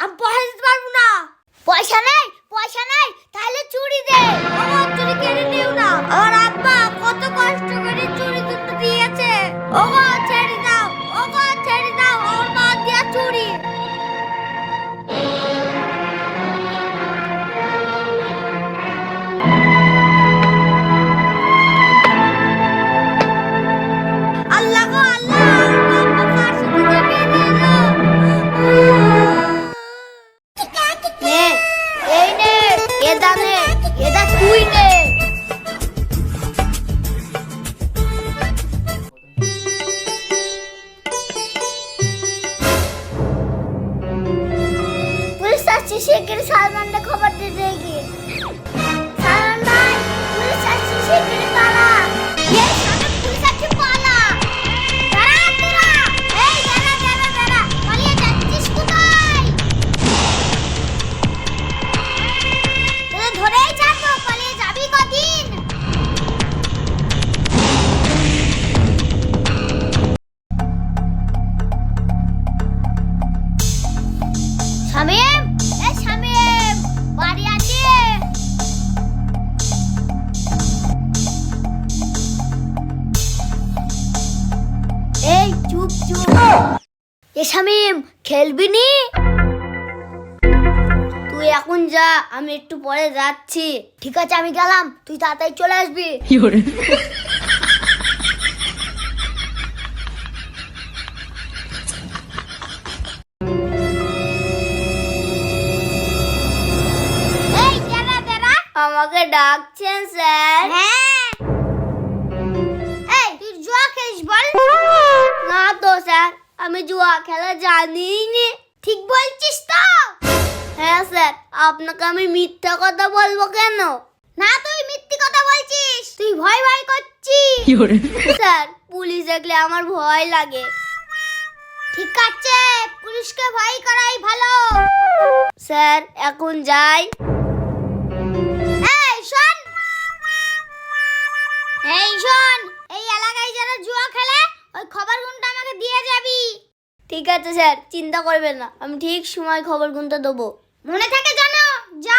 I'm bored. Jedane, jeda kujny. Fırsatçı şeker salmanı Shamim? এ শামিম, বাড়ি আছে এই, চুপ চুপ। এ শামিম, খেলবি নি? তুই এখন যা, আমি একটু পরে যাচ্ছি। ঠিক আছে, আমি গেলাম। তুই তাড়াতাড়ি চলে আসবি। আমাকে ডাকছেন স্যার। হ্যাঁ। এই তুই জুয়া খেলিস বল। না তো স্যার আমি জুয়া খেলা জানি নি। ঠিক বলছিস তো? হ্যাঁ স্যার আপনাকে আমি মিথ্যা কথা বলব কেন? না তুই মিথ্যে কথা বলছিস। তুই ভয় ভয় করছিস? স্যার পুলিশ দেখলে আমার ভয় লাগে। ঠিক আছে পুলিশকে ভয় করাই ভালো। স্যার এখন যাই। এই শোন এই এলাকায় যারা জুয়া খেলে ওই খবর গুনটা আমাকে দিয়ে যাবি। ঠিক আছে স্যার চিন্তা করবেন না। আমি ঠিক সময় খবর গুনটা দেবো। মনে থাকে জানো? যা।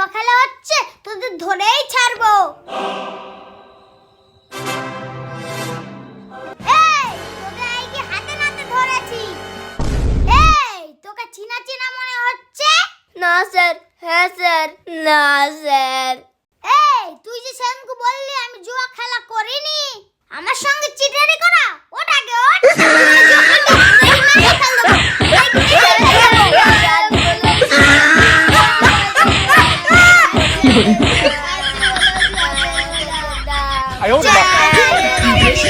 জুয়া খেলা হচ্ছে, তোদের ধরেই ছাড়বো। চিনা চিনা মনে হচ্ছে? না স্যার হ্যাঁ স্যার, না স্যার। 哎呦我的妈！别，别笑。